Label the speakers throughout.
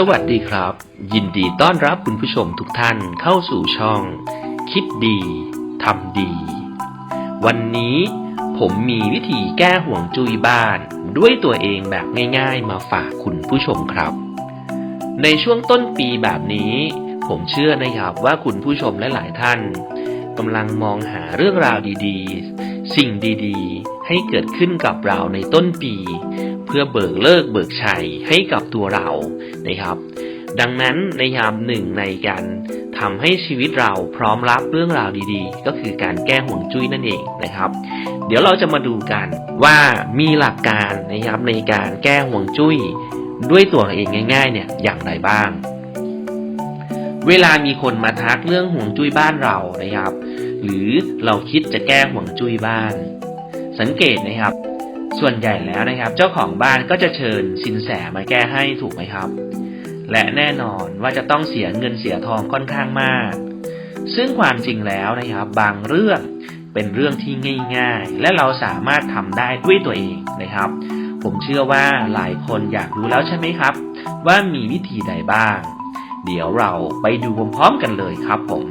Speaker 1: สวัสดีครับ ยินดีต้อนรับคุณผู้ชมทุกท่านเข้าสู่ช่อง คิดดีทำดี วันนี้ผมมีวิธีแก้ห่วงจุยบ้านด้วยตัวเองแบบง่ายๆ มาฝากคุณผู้ชมครับ ในช่วงต้นปีแบบนี้ ผมเชื่อนะครับว่าคุณผู้ชมและหลายท่านกำลังมองหาเรื่องราวดีๆ สิ่งดีๆ ให้เกิดขึ้นกับเราในต้นปี เพื่อเบิกเลิกเบิกชัยให้กับตัวเรานะครับ ดังนั้นในยามหนึ่งในการทำให้ชีวิตเราพร้อมรับเรื่องราวดีๆ ก็คือการแก้ห่วงจุ้ยนั่นเองนะครับ เดี๋ยวเราจะมาดูกันว่ามีหลักการนะครับในการแก้ห่วงจุ้ยด้วยตัวเราเองง่ายๆเนี่ยอย่างไรบ้าง เวลามีคนมาทักเรื่องห่วงจุ้ยบ้านเรานะครับ หรือเราคิดจะแก้ห่วงจุ้ยบ้าน สังเกตนะครับ ส่วนใหญ่แล้วนะครับ เจ้าของบ้านก็จะเชิญสินแสมาแก้ให้ถูกไหมครับ และแน่นอนว่าจะต้องเสียเงินเสียทองค่อนข้างมาก ซึ่งความจริงแล้วนะครับ บางเรื่องเป็นเรื่องที่ง่าย ๆ และเราสามารถทำได้ด้วยตัวเองนะครับ ผมเชื่อว่าหลายคนอยากรู้แล้วใช่ไหมครับ ว่ามีวิธีใดบ้าง เดี๋ยวเราไปดูพร้อมๆกันเลยครับผม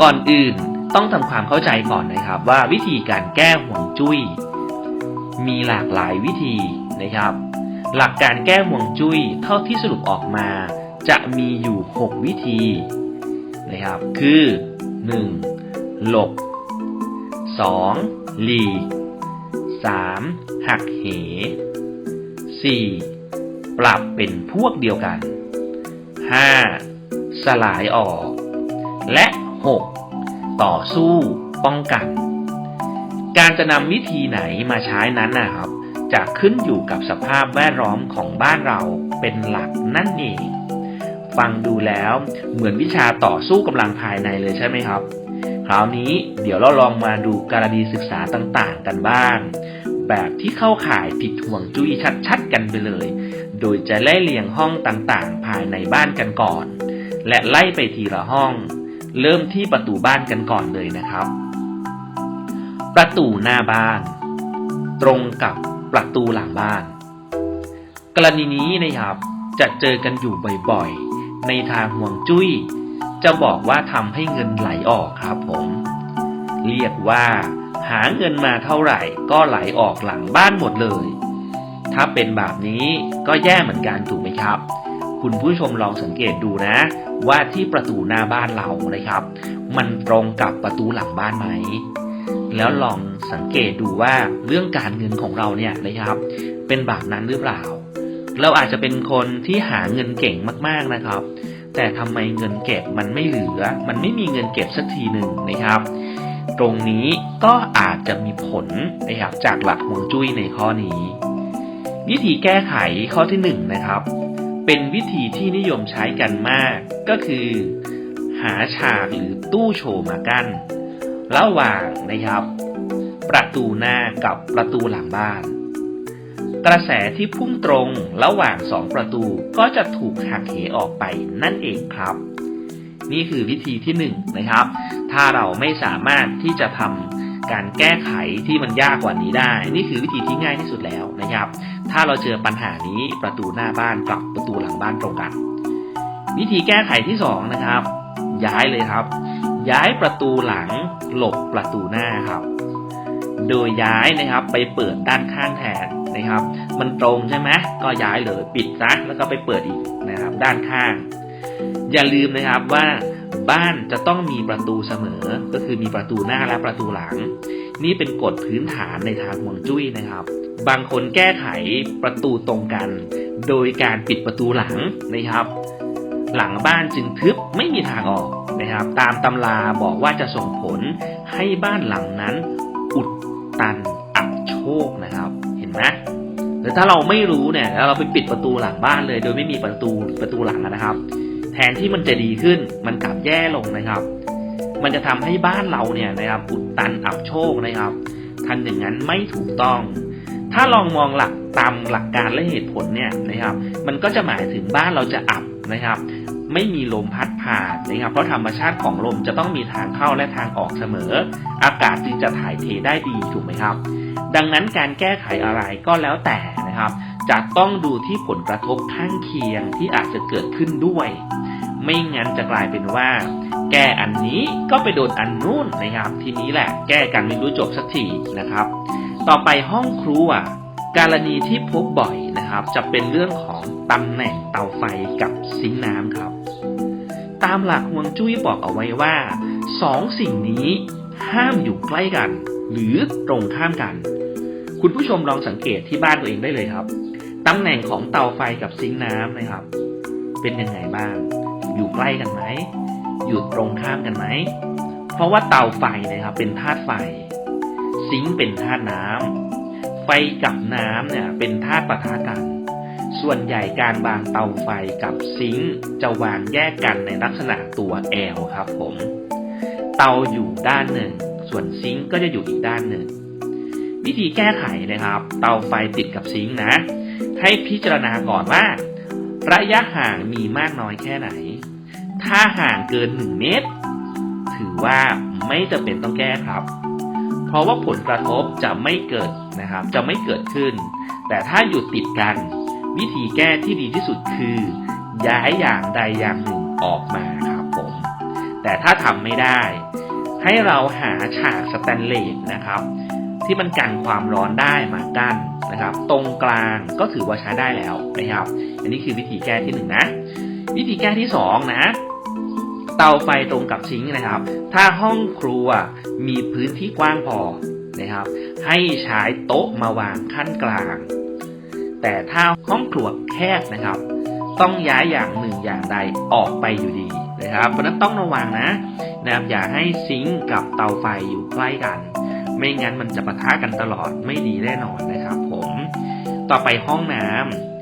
Speaker 1: ก่อนอื่นต้องทำความเข้าใจก่อนนะครับว่าวิธีการแก้ห่วงจุ้ย มีหลากหลายวิธีนะครับ หลักการแก้ห่วงจุ้ยเท่าที่สรุปออกมา จะมีอยู่ 6 วิธีนะครับ คือ 1. หลบ 2. หลีก 3. หักเห 4. ปรับเป็นพวกเดียวกัน 5. สลายออก และ 6. ต่อสู้ป้องกัน การจะนำวิธีไหนมาใช้นั้นนะครับ จะขึ้นอยู่กับสภาพแวดล้อมของบ้านเราเป็นหลักนั่นเอง ฟังดูแล้วเหมือนวิชาต่อสู้กำลังภายในเลยใช่ไหมครับ คราวนี้เดี๋ยวเราลองมาดูการณีศึกษาต่างๆ กันบ้าง แบบที่เข้าข่ายผิดห่วงจุ้ยชัดๆ กันไปเลย โดยจะไล่เลียงห้องต่างๆ ภายในบ้านกันก่อน และไล่ไปทีละห้อง เริ่มที่ประตูบ้านกันก่อนเลยนะครับ ประตูหน้าบ้าน ตรงกับประตูหลังบ้าน กรณีนี้นะครับจะเจอกันอยู่บ่อยๆ ในทางห่วงจุ้ย จะบอกว่าทำให้เงินไหลออกครับผม เรียกว่า หาเงินมาเท่าไหร่ก็ไหลออกหลังบ้านหมดเลย ถ้าเป็นแบบนี้ก็แย่เหมือนกันถูกไหมครับ คุณผู้ชมลองสังเกตดูนะ ว่าที่ประตูหน้าบ้านเรานะครับ มันตรงกับประตูหลังบ้านไหม แล้วลองสังเกตดูว่าเรื่องการเงินของเราเนี่ยนะครับ เป็นแบบนั้นหรือเปล่า เราอาจจะเป็นคนที่หาเงินเก่งมากๆนะครับ แต่ทำไมเงินเก็บมันไม่เหลือ มันไม่มีเงินเก็บสักทีหนึ่งนะครับ ตรงนี้ก็อาจจะมีผลนะครับจากหลักฮวงจุ้ยในข้อนี้ วิธีแก้ไขข้อที่หนึ่งนะครับ เป็นวิธีที่นิยมใช้กันมากก็คือ หาฉากหรือตู้โชว์มากั้น ระหว่างนะครับ ประตูหน้ากับประตูหลังบ้าน กระแสที่พุ่งตรงระหว่างสองประตูก็จะถูกหักเหออกไปนั่นเองครับ นี่คือวิธีที่หนึ่งนะครับ ถ้าเราไม่สามารถที่จะทำการแก้ไขที่มันยากกว่านี้ได้ นี่คือวิธีที่ง่ายที่สุดแล้วนะครับ ถ้าเราเจอปัญหานี้ประตูหน้าบ้านกับประตูหลังบ้านตรงกัน วิธีแก้ไขที่สองนะครับย้ายเลยครับ ย้ายประตูหลัง หลบประตูหน้าครับ โดยย้ายนะครับไปเปิดด้านข้างแทนนะครับ มันตรงใช่ไหมก็ย้ายเลยปิดซะแล้วก็ไปเปิดอีกนะครับ ด้านข้าง อย่าลืมนะครับว่าบ้านจะต้องมีประตูเสมอ ก็คือมีประตูหน้าและประตูหลัง นี่เป็นกฎพื้นฐานในทางห่วงจุ้ยนะครับ บางคนแก้ไขประตูตรงกัน โดยการปิดประตูหลังนะครับ หลังบ้านจึงทึบไม่มีทางออกนะครับ ตามตำราบอกว่าจะส่งผล ให้บ้านหลังนั้น อุดตันอับโชคนะครับ เห็นไหมแต่ถ้าเราไม่รู้เนี่ยแล้วเราไปปิดประตูหลังบ้านเลย โดยไม่มีประตูประตูหลังนะครับ แทนที่มันจะดีขึ้นมันกลับแย่ลงนะครับ มันจะทำให้บ้านเราเนี่ยนะครับอุดตันอับโชคนะครับทำอย่างนั้นไม่ถูกต้อง ถ้าลองมองหลักตามหลักการและเหตุผลเนี่ยนะครับ มันก็จะหมายถึงบ้านเราจะอับนะครับ ไม่มีลมพัดผ่านนะครับ เพราะธรรมชาติของลมจะต้องมีทางเข้าและทางออกเสมอ อากาศจึงจะถ่ายเทได้ดีถูกไหมครับ ดังนั้นการแก้ไขอะไรก็แล้วแต่นะครับ จะต้องดูที่ผลกระทบข้างเคียงที่อาจจะเกิดขึ้นด้วย ไม่งั้นจะกลายเป็นว่า แก้อันนี้ก็ไปโดนอันนู้นนะครับ ทีนี้แหละแก้กันไม่รู้จบสักทีนะครับ ต่อไปห้องครัวกรณีที่พบบ่อยนะครับ จะเป็นเรื่องของตำแหน่งเตาไฟกับซิงน้ำครับ ตามหลักฮวงจุ้ยบอกเอาไว้ว่าสองสิ่งนี้ห้ามอยู่ใกล้กัน หรือตรงข้ามกัน คุณผู้ชมลองสังเกตที่บ้านตัวเองได้เลยครับตำแหน่งของเตาไฟกับซิงค์น้ำนะครับ เป็นยังไงบ้าง อยู่ใกล้กันไหมอยู่ตรงข้ามกันไหมเพราะว่าเตาไฟนะครับ เป็นธาตุไฟ ซิงค์เป็นธาตุน้ำไฟกับน้ำเนี่ย เป็นธาตุปะทะกัน ส่วนใหญ่การวางเตาไฟกับซิงค์จะวางแยกกันในลักษณะตัว L ครับผม เตาอยู่ด้านหนึ่ง ส่วนซิงค์ก็จะอยู่อีกด้านหนึ่ง วิธีแก้ไขนะครับ เตาไฟติดกับซิงค์นะ ให้พิจารณาก่อนว่า ระยะห่างมีมากน้อยแค่ไหน ถ้าห่างเกิน 1 เมตร ถือว่าไม่จะเป็นต้องแก้ครับ เพราะว่าผลกระทบจะไม่เกิดนะครับ จะไม่เกิดขึ้น แต่ถ้าอยู่ติดกัน วิธีแก้ที่ดีที่สุดคือ ย้ายอย่างใดอย่างหนึ่งออกมาครับผม แต่ถ้าทำไม่ได้ ให้เราหาฉากสแตนเลสนะครับ ที่มันกันความร้อนได้มากั้นนะครับ ตรงกลางก็ถือว่าใช้ได้แล้วนะครับ อันนี้คือวิธีแก้ที่หนึ่งนะ วิธีแก้ที่สองนะเตาไฟตรงกับซิงค์นะครับ ถ้าห้องครัวมีพื้นที่กว้างพอนะครับ ให้ใช้โต๊ะมาวางขั้นกลาง แต่ถ้าห้องครัวแคบนะครับ ต้องย้ายอย่างหนึ่งอย่างใดออกไปอยู่ดีนะครับเพราะนั้นต้องระวังนะนะครับอย่าให้ซิงกับเตาไฟอยู่ใกล้กัน ไม่งั้นมันจะปะทะกันตลอดไม่ดีแน่นอนนะครับผมต่อไปห้องน้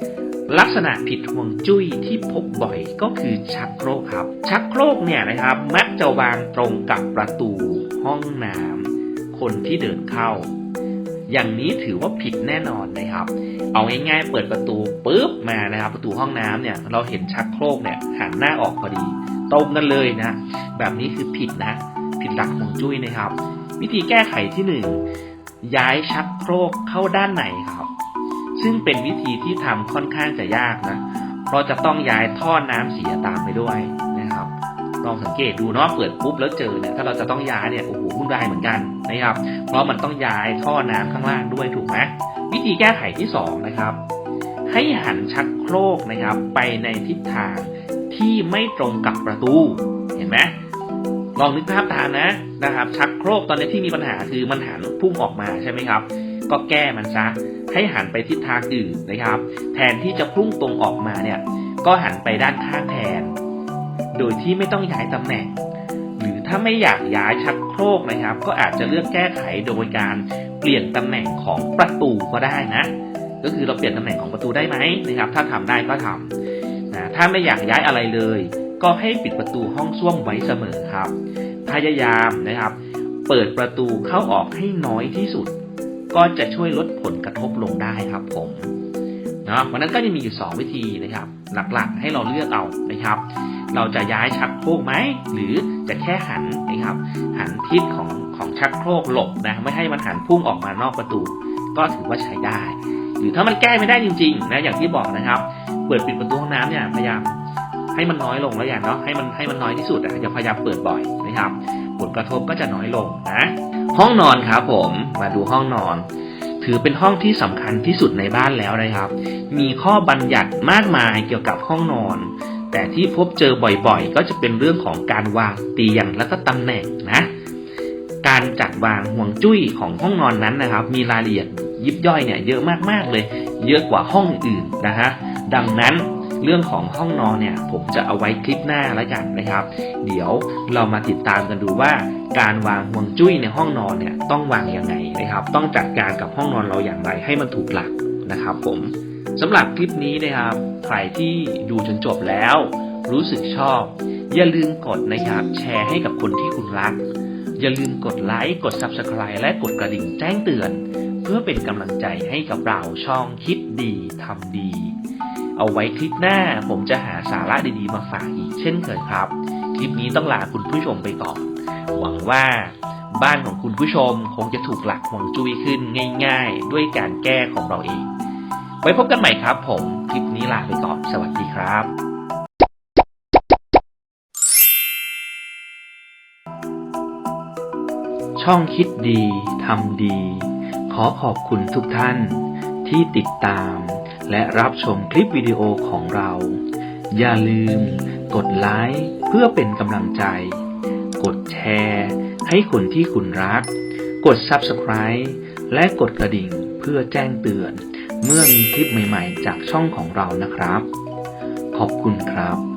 Speaker 1: ำลักษณะผิดห่วงจุ้ยที่พบบ่อยก็คือชักโครกครับ ชักโครกเนี่ยนะครับมักจะวางตรงกับประตูห้องน้ำคนที่เดินเข้า อย่างนี้ถือว่าผิดแน่นอนนะครับ เอาง่ายๆเปิดประตูปุ๊บมานะครับ ประตูห้องน้ำเนี่ยเราเห็นชักโครกเนี่ยหันหน้าออกพอดีตรงกันเลยนะ แบบนี้คือผิดนะ ผิดหลักห่วงจุ้ยนะครับ วิธีแก้ไขที่หนึ่งย้ายชักโครกเข้าด้านในครับ ซึ่งเป็นวิธีที่ทำค่อนข้างจะยากนะ เพราะจะต้องย้ายท่อน้ำเสียตามไปด้วย ลองสังเกตดูเนาะเปิดปุ๊บแล้วเจอเนี่ยถ้าเราจะต้องย้ายเนี่ยโอ้โหวุ่นวายเหมือนกันนะครับ เพราะมันต้องย้ายท่อน้ำข้างล่างด้วยถูกไหมวิธีแก้ไขที่สองนะครับให้หันชักโครกนะครับไปในทิศทางที่ไม่ตรงกับประตูเห็นไหมลองนึกภาพตามนะนะครับ ชักโครกตอนนี้ที่มีปัญหาคือมันหันพุ่งออกมาใช่ไหมครับ ก็แก้มันซะให้หันไปทิศทางอื่นนะครับ แทนที่จะพุ่งตรงออกมาเนี่ยก็หันไปด้านข้างแทน โดยที่ไม่ต้องย้ายตำแหน่ง หรือถ้าไม่อยากย้ายชักโครกนะครับ ก็อาจจะเลือกแก้ไขโดยการเปลี่ยนตำแหน่งของประตูก็ได้นะ ก็คือเราเปลี่ยนตำแหน่งของประตูได้ไหมนะครับ ถ้าทำได้ก็ทำนะถ้าไม่อยากย้ายอะไรเลย ก็ให้ปิดประตูห้องส้วมไว้เสมอครับ พยายามนะครับ เปิดประตูเข้าออกให้น้อยที่สุด ก็จะช่วยลดผลกระทบลงได้ครับผมเนาะวันนั้นก็จะมีอยู่ 2 วิธีนะครับ หลักๆ ให้เราเลือกเอานะครับ เราจะย้ายชักโครกไหม หรือจะแค่หันนะครับ หันทิศของของชักโครกหลบนะไม่ให้มันหันพุ่งออกมานอกประตู ก็ถือว่าใช้ได้ หรือถ้ามันแก้ไม่ได้จริงๆนะอย่างที่บอกนะครับ เปิดปิดประตูห้องน้ำเนี่ยพยายามให้มันน้อยลงแล้วอย่างเนาะให้มันให้มันน้อยที่สุดอะอย่าพยายามเปิดบ่อยนะครับ ผลกระทบก็จะน้อยลงนะ ห้องนอนครับผมมาดูห้องนอน ถือเป็นห้องที่สำคัญที่สุดในบ้านแล้วนะครับ มีข้อบัญญัติมากมายเกี่ยวกับห้องนอน แต่ที่พบเจอบ่อยๆ ก็จะเป็นเรื่องของการวางเตียงและก็ตำแหน่งนะ การจัดวางห่วงจุ้ยของห้องนอนนั้นนะครับ มีรายละเอียดยิบย่อยเนี่ยเยอะมากๆเลย เยอะกว่าห้องอื่นนะฮะดังนั้นเรื่องของห้องนอนเนี่ยผมจะเอาไว้คลิปหน้าแล้วกันนะครับ เดี๋ยวเรามาติดตามกันดูว่า การวางห่วงจุ้ยในห้องนอนเนี่ยต้องวางยังไงนะครับ ต้องจัดการกับห้องนอนเราอย่างไรให้มันถูกหลักนะครับผม สำหรับคลิปนี้นะครับ ใครที่ดูจนจบแล้ว รู้สึกชอบ อย่าลืมกดนะครับ แชร์ให้กับคนที่คุณรัก อย่าลืมกดไลค์กด Subscribe และกดกระดิ่งแจ้งเตือน เพื่อเป็นกำลังใจให้กับเราช่องคิดดีทำดี เอาไว้คลิปหน้าผมจะหาสาระดีๆมาฝากอีกเช่นเคยครับ คลิปนี้ต้องลาคุณผู้ชมไปก่อน หวังว่าบ้านของคุณผู้ชมคงจะถูกหลักห่วงจุ้ยขึ้นง่าย ๆ ด้วยการแก้ของเราเอง ไว้พบกันใหม่ครับผม คลิปนี้ลาไปก่อน สวัสดีครับช่องคิดดีทำดี ขอขอบคุณทุกท่านที่ติดตาม และรับชมคลิปวิดีโอของเรา อย่าลืม กดไลค์เพื่อเป็นกำลังใจ กดแชร์ ให้คนที่คุณรัก กด Subscribe และกดกระดิ่งเพื่อแจ้งเตือน เมื่อมีคลิปใหม่ๆ จากช่องของเรานะครับ ขอบคุณครับ